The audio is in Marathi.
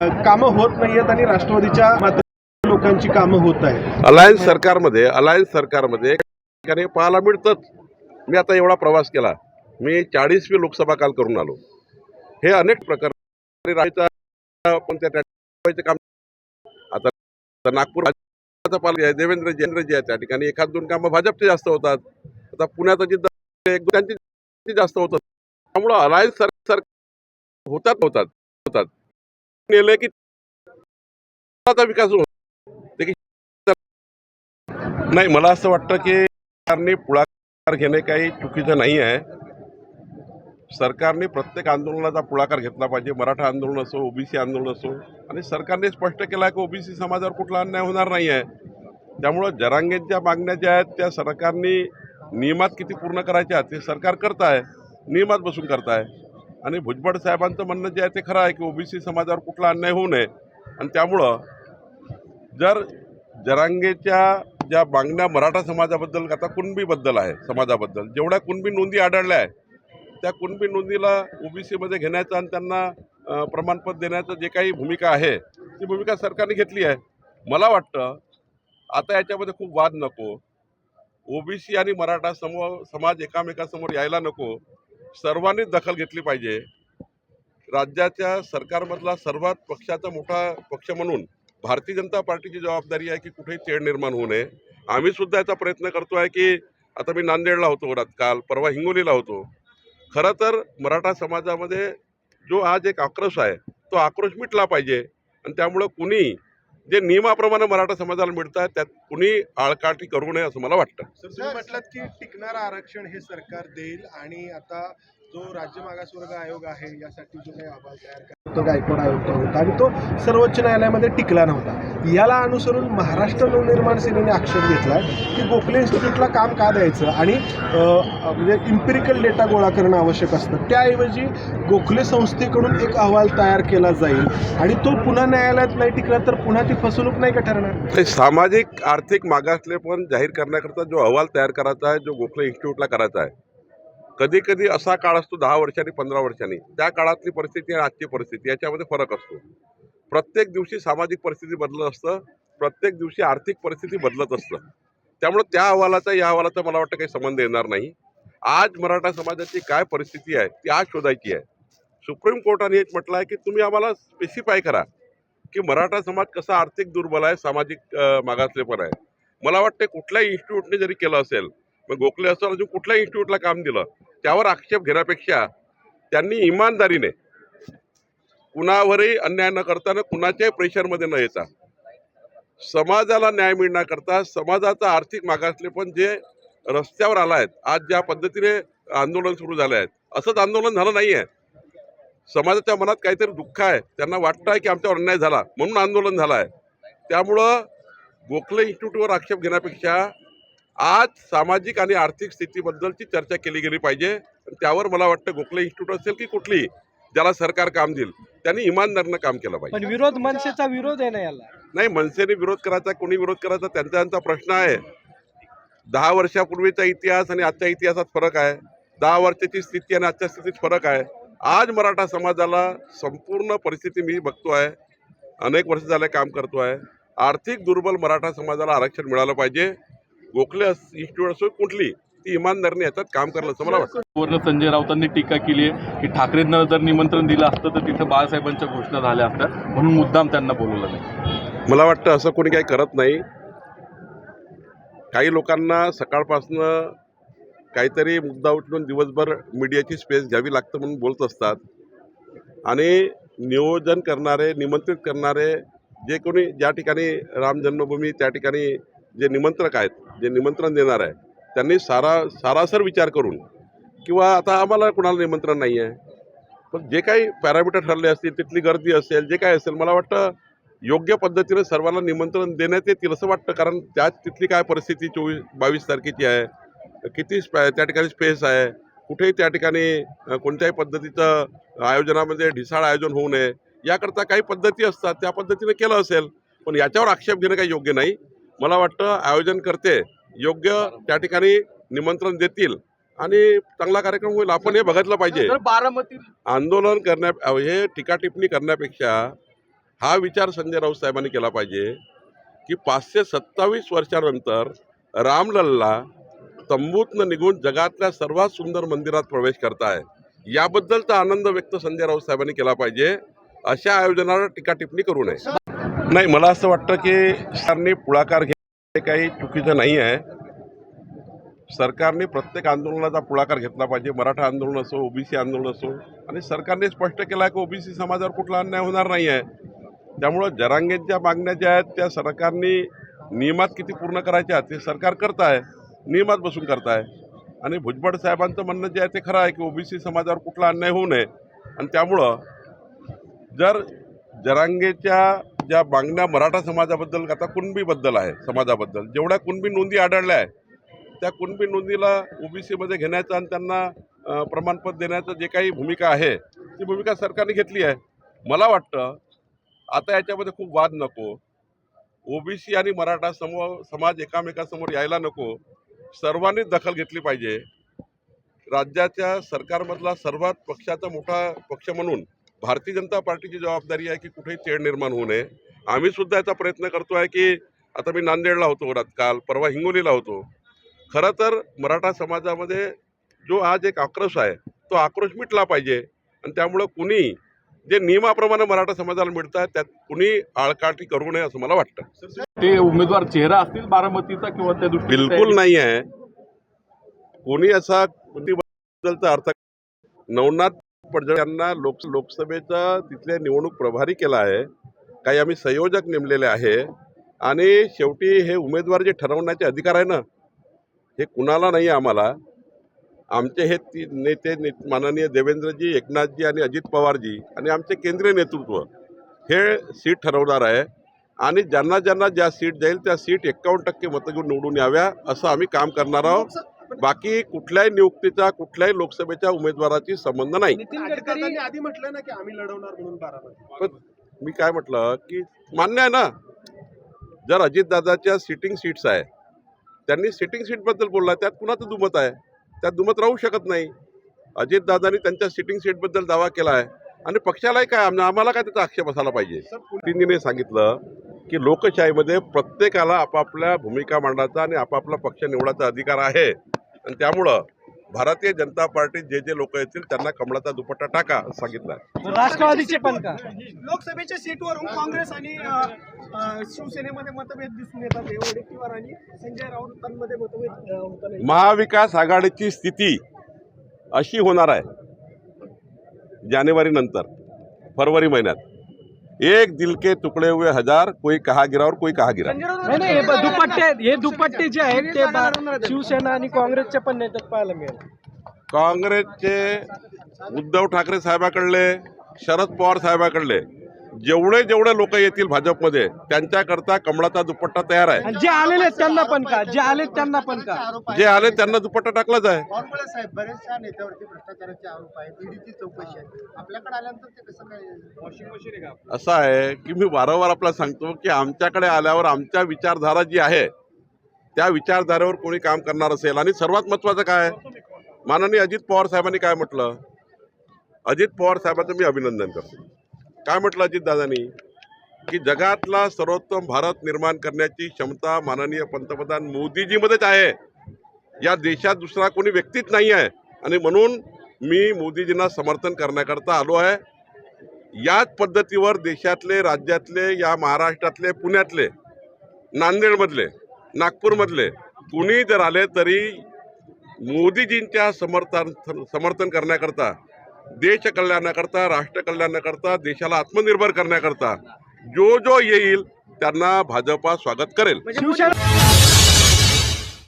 कामं होत नाहीयेत आणि राष्ट्रवादीच्या मात्र लोकांची कामं होत आहेत. अलायन्स सरकारमध्ये अलायन्स सरकारमध्ये ठिकाणी पाहायला मिळतंच. मी आता एवढा प्रवास केला. मी चाळीसवी लोकसभा काल करून आलो. हे अनेक प्रकार पण त्या काम आता नागपूर आहे देवेंद्र जयेंद्रजी आहे त्या ठिकाणी. एखाद दोन कामं भाजपचे जास्त होतात. आता पुण्यात अजित एक दोन जास्त होतात. त्यामुळं अलायन्स सर सर होतात होतात होतात. नेले की आता विकास नाही मला असं वाटतं की सरकारने पुढाकार घेणे काही चुकीचं नाही आहे. सरकारने प्रत्येक आंदोलनाचा पुढाकार घेतला पाहिजे. मराठा आंदोलन असो ओबीसी आंदोलन असो आणि सरकारने स्पष्ट केलं आहे की ओबीसी समाजावर कुठला अन्याय होणार नाही आहे. त्यामुळं जरांगेंच्या मागण्या ज्या आहेत त्या सरकारने नियमात किती पूर्ण करायच्या ते सरकार करत आहे. नियमात बसून करत आहे. आणि भुजबळ साहेबांचं म्हणणं जे आहे ते खरं आहे की ओबीसी समाजावर कुठला अन्याय होऊ नये. आणि त्यामुळं जर जरांगेच्या ज्या मागण्या मराठा समाजाबद्दल आता कुणबीबद्दल आहे समाजाबद्दल जेवढ्या कुणबी नोंदी आढळल्या आहे त्या कुणबी नोंदीला ओबीसीमध्ये घेण्याचं आणि त्यांना प्रमाणपत्र देण्याचं जे काही भूमिका आहे ती भूमिका सरकारने घेतली आहे. मला वाटतं आता याच्यामध्ये खूप वाद नको. ओबीसी आणि मराठा समूह समाज एकामेकासमोर यायला नको. सर्वांनीच दखल घेतली पाहिजे. राज्याच्या सरकारमधला सर्वात पक्षाचा मोठा पक्ष म्हणून भारतीय जनता पार्टीची जबाबदारी आहे की कुठेही तेढ निर्माण होऊ नये. आम्ही सुद्धा याचा प्रयत्न करतो आहे की आता मी नांदेडला होतो काल परवा हिंगोलीला होतो. खरं तर मराठा समाजामध्ये जो आज एक आक्रोश आहे तो आक्रोश मिटला पाहिजे. आणि त्यामुळं कुणी जे नियमाप्रमाणे मराठा समाजाला मिळत आहे त्यात कुणी आळकाठी करू नये असं मला वाटतं. सर तुम्ही म्हटलात की टिकणारं आरक्षण हे सरकार देईल आणि आता जो राज्य मागासवर्ग आयोग आहे यासाठी जो काही अहवाल तयार करतो तो गायकवाड आयोग होता आणि तो सर्वोच्च न्यायालयामध्ये टिकला नव्हता. याला अनुसरून महाराष्ट्र नवनिर्माण सेनेने आक्षेप घेतला की गोखले इन्स्टिट्यूटला काम का द्यायचं आणि म्हणजे इम्पेरिकल डेटा गोळा करणं आवश्यक असतं. त्याऐवजी गोखले संस्थेकडून एक अहवाल तयार केला जाईल आणि तो पुन्हा न्यायालयात नाही टिकला तर पुन्हा ती फसवणूक नाही का ठरणार? सामाजिक आर्थिक मागासलेपण जाहीर करण्याकरता जो अहवाल तयार करायचा आहे जो गोखले इन्स्टिट्यूटला करायचा आहे कधी कधी असा काळ असतो दहा वर्षांनी पंधरा वर्षांनी. त्या काळातली परिस्थिती आणि आजची परिस्थिती याच्यामध्ये फरक असतो. प्रत्येक दिवशी सामाजिक परिस्थिती बदलत असतं प्रत्येक दिवशी आर्थिक परिस्थिती बदलत असतं. त्यामुळे त्या अहवालाचा या अहवालाचा मला वाटतं काही संबंध येणार नाही. आज मराठा समाजाची काय परिस्थिती आहे ती आज शोधायची आहे. सुप्रीम कोर्टाने एक म्हटलं आहे की तुम्ही आम्हाला स्पेसिफाय करा की मराठा समाज कसा आर्थिक दुर्बल आहे सामाजिक अं, मागासलेपण आहे. मला वाटते कुठल्याही इन्स्टिट्यूटने जरी केलं असेल मग गोखले असं अजून कुठल्याही इन्स्टिट्यूटला काम दिलं त्यावर आक्षेप घेण्यापेक्षा त्यांनी इमानदारीने कुणावरही अन्याय न करताना कुणाच्याही प्रेशरमध्ये न येता. समाजाला न्याय मिळण्याकरता समाजाचा आर्थिक मागासले पण जे रस्त्यावर आला आहेत आज ज्या पद्धतीने आंदोलन सुरू झाले आहेत असंच आंदोलन झालं नाही आहे. समाजाच्या मनात काहीतरी दुःख आहे त्यांना वाटतं आहे की आमच्यावर अन्याय झाला म्हणून आंदोलन झालं आहे. त्यामुळं गोखले इन्स्टिट्यूटवर आक्षेप घेण्यापेक्षा आज सामाजिक आणि आर्थिक स्थितीबद्दलची चर्चा केली गेली पाहिजे. आणि त्यावर मला वाटतं गोखले इन्स्टिट्यूट असेल की कुठली ज्याला सरकार काम देईल त्यांनी इमानदारीनं काम केलं पाहिजे. पण विरोध मनसेचा विरोध आहे ना याला? नाही मनसेने विरोध करायचा कोणी विरोध करायचा त्यांचा त्यांचा प्रश्न आहे. दहा वर्षापूर्वीचा इतिहास आणि आजच्या इतिहासात फरक आहे. दहा वर्षाची स्थिती आणि आजच्या स्थितीत फरक आहे. आज मराठा समाजाला संपूर्ण परिस्थिती मी बघतो आहे. अनेक वर्ष झाले काम करतो आहे. आर्थिक दुर्बल मराठा समाजाला आरक्षण मिळालं पाहिजे. गोखले अस- इन्स्टिट्यूट असो कुठली ती इमानदारीने याच्यात काम करलं असं मला वाटतं. वरनं संजय राऊतांनी टीका केली आहे की ठाकरेंना जर निमंत्रण दिलं असतं तर तिथं बाळासाहेबांच्या घोषणा झाल्या असत्या. म्हणून मुद्दाम त्यांना बोलवलं नाही. मला वाटतं असं कोणी काही करत नाही. काही लोकांना सकाळपासनं काहीतरी मुद्दा उचलून दिवसभर मीडियाची स्पेस घ्यावी लागतं म्हणून बोलत असतात. आणि नियोजन करणारे निमंत्रित करणारे जे कोणी ज्या ठिकाणी राम जन्मभूमी त्या ठिकाणी जे निमंत्रक आहेत जे निमंत्रण देणार आहे त्यांनी सारा सारासर विचार करून किंवा आता आम्हाला कुणाला निमंत्रण नाही आहे. पण जे काही पॅरामीटर ठरले असतील तिथली गर्दी असेल जे काय असेल मला वाटतं योग्य पद्धतीने सर्वांना निमंत्रण देण्यात येतील असं वाटतं. कारण त्याच तिथली काय परिस्थिती चोवीस बावीस तारखेची आहे. किती स्पॅ त्या ठिकाणी स्पेस आहे. कुठेही त्या ठिकाणी कोणत्याही पद्धतीचं आयोजनामध्ये ढिसाळ आयोजन होऊ नये. याकरता काही पद्धती असतात त्या पद्धतीने केलं असेल. पण याच्यावर आक्षेप घेणं काही योग्य नाही. मला वाटतं आयोजन करते योग्य त्या ठिकाणी निमंत्रण देतील आणि चांगला कार्यक्रम होईल आपण हे बघितलं पाहिजे. बारामती आंदोलन करण्या हे टीका टिप्पणी करण्यापेक्षा हा विचार संजय राऊत साहेबांनी केला पाहिजे की पाचशे सत्तावीस वर्षानंतर रामलल्ला तंबूतनं निघून जगातल्या सर्वात सुंदर मंदिरात प्रवेश करताय याबद्दलचा आनंद व्यक्त संजय राऊत साहेबांनी केला पाहिजे. अशा आयोजनावर टीका टिप्पणी करू नये. नाही मला असं वाटतं की सरकारने पुढाकार हे काही चुकीचं नाही आहे. सरकारने प्रत्येक आंदोलनाचा पुढाकार घेतला पाहिजे. मराठा आंदोलन असो ओबीसी आंदोलन असो आणि सरकारने स्पष्ट केलं आहे की ओबीसी समाजावर कुठला अन्याय होणार नाही आहे. त्यामुळं जरांगेंच्या मागण्या ज्या आहेत त्या सरकारने नियमात किती पूर्ण करायच्या ते सरकार करत आहे नियमात बसून करत आहे आणि भुजबळ साहेबांचं म्हणणं जे आहे ते खरं आहे की ओबीसी समाजावर कुठला अन्याय होऊ नये. आणि त्यामुळं जर जरांगेच्या ज्या मागण्या मराठा समाजाबद्दल आता कुणबीबद्दल आहे समाजाबद्दल. जेवढ्या कुणबी नोंदी आढळल्या आहे त्या कुणबी नोंदीला ओबीसीमध्ये घेण्याचं आणि त्यांना प्रमाणपत्र देण्याचं जे काही भूमिका आहे ती भूमिका सरकारने घेतली आहे. मला वाटतं आता याच्यामध्ये खूप वाद नको. ओबीसी आणि मराठा समूह समाज एकामेकासमोर यायला नको. सर्वांनीच दखल घेतली पाहिजे. राज्याच्या सरकारमधला सर्वात पक्षाचा मोठा पक्ष म्हणून भारतीय जनता पार्टीची जबाबदारी आहे की कुठेही तेढ निर्माण होऊ नये. आम्ही सुद्धा याचा प्रयत्न करतो आहे की आता मी नांदेडला होतो काल परवा हिंगोलीला होतो. खरं तर मराठा समाजामध्ये जो आज एक आक्रोश आहे तो आक्रोश मिटला पाहिजे. आणि त्यामुळं कुणी जे नियमाप्रमाणे मराठा समाजाला मिळत आहे त्यात कुणी आळकाठी करू नये असं मला वाटतं. ते उमेदवार चेहरा असतील बारामतीचा किंवा त्या बिलकुल नाही आहे. कोणी असा बद्दलचा अर्थ नवनाथ पडझड यांना लोक लोकसभेचा तिथल्या निवडणूक प्रभारी केला आहे. काही आम्ही संयोजक नेमलेले आहे. आणि शेवटी हे उमेदवार जे ठरवण्याचे अधिकार आहे ना हे कुणाला नाही आहे आम्हाला. आमचे हे ती नेते ने माननीय देवेंद्रजी एकनाथजी आणि अजित पवारजी आणि आमचे केंद्रीय नेतृत्व हे सीट ठरवणार आहे. आणि ज्यांना ज्यांना ज्या सीट जाईल त्या सीट एक्कावन्न टक्के मतं घेऊन निवडून याव्या असं आम्ही काम करणार आहोत. बाकी कुठल्याही नियुक्तीचा कुठल्याही लोकसभेच्या उमेदवाराची संबंध नाही. आधी म्हटलं ना की आम्ही लढवणार म्हणून पण मी काय म्हटलं की मान्य आहे ना जर अजितदादाच्या सिटिंग सीट्स आहे त्यांनी सिटिंग सीटबद्दल बोलला त्यात कुणाचं दुमत आहे? त्यात दुमत राहू शकत नाही. अजितदादांनी त्यांच्या सिटिंग सीटबद्दल दावा केला आहे. आणि पक्षालाही काय आम- आम्हाला काय त्याचा आक्षेप असायला पाहिजे? तिन्हीने सांगितलं की लोकशाहीमध्ये प्रत्येकाला आपापल्या भूमिका मांडायचा आणि आपापला पक्ष निवडायचा अधिकार आहे. आणि त्यामुळं भारतीय जनता पार्टीत जे जे लोक येतील त्यांना कमळाचा दुपट्टा टाका असं सांगितलं. राष्ट्रवादीचे पण का? लोकसभेच्या सीटवरून काँग्रेस आणि शिवसेनेमध्ये मतभेद दिसून येतात वडेट्टीवार आणि संजय राऊतांमध्ये मतभेद महाविकास आघाडीची स्थिती अशी होणार आहे जानेवारी नंतर फरवरी महिन्यात. एक दिल के तुकडे हुए हजार कोई कहा गिरा और कोई कहा गिरा। नाही नाही हे ब- दुपट्टे हे दुपट्टे जे आहेत ते शिवसेना आणि काँग्रेसच्या पण नेत्यात पाहायला मिळेल. काँग्रेसचे उद्धव ठाकरे साहेबाकडले शरद पवार साहेबाकडले जेवढे जेवढे लोक येतील भाजपमध्ये त्यांच्याकरता कमळाचा दुपट्टा तयार आहे. जे आलेले त्यांना पण का? जे आलेत त्यांना पण का? जे आले त्यांना दुपट्टा टाकलाच आहे. साहेब बरेचशा नेत्यावरती भ्रष्टाचाराचे आरोप आहेत. ईडीची चौकशी आहे. आपल्याकडे आल्यानंतर ते कसं काय वॉशिंग मशीन आहे का असं आहे की मी वारंवार आपल्याला सांगतो की आमच्याकडे आल्यावर आमच्या विचारधारा जी आहे त्या विचारधारेवर कोणी काम करणार असेल. आणि सर्वात महत्त्वाचं काय? माननीय अजित पवार साहेबांनी काय म्हटलं? अजित पवार साहेबांचं मी अभिनंदन करतो. काय म्हटलं अजितदादांनी की जगातला सर्वोत्तम भारत निर्माण करण्याची क्षमता माननीय पंतप्रधान मोदीजीमध्येच आहे. या देशात दुसरा कोणी व्यक्तीच नाही आहे. आणि म्हणून मी मोदीजींना समर्थन करण्याकरता आलो आहे. याच पद्धतीवर देशातले राज्यातले या महाराष्ट्रातले पुण्यातले नांदेडमधले नागपूरमधले कुणी जर आले तरी मोदीजींच्या समर्थन समर्थन करण्याकरता देश कल्याणाकरता राष्ट्र कल्याणाकरता देशाला आत्मनिर्भर करण्याकरता जो जो येईल त्यांना भाजपा स्वागत करेल. शिवसेना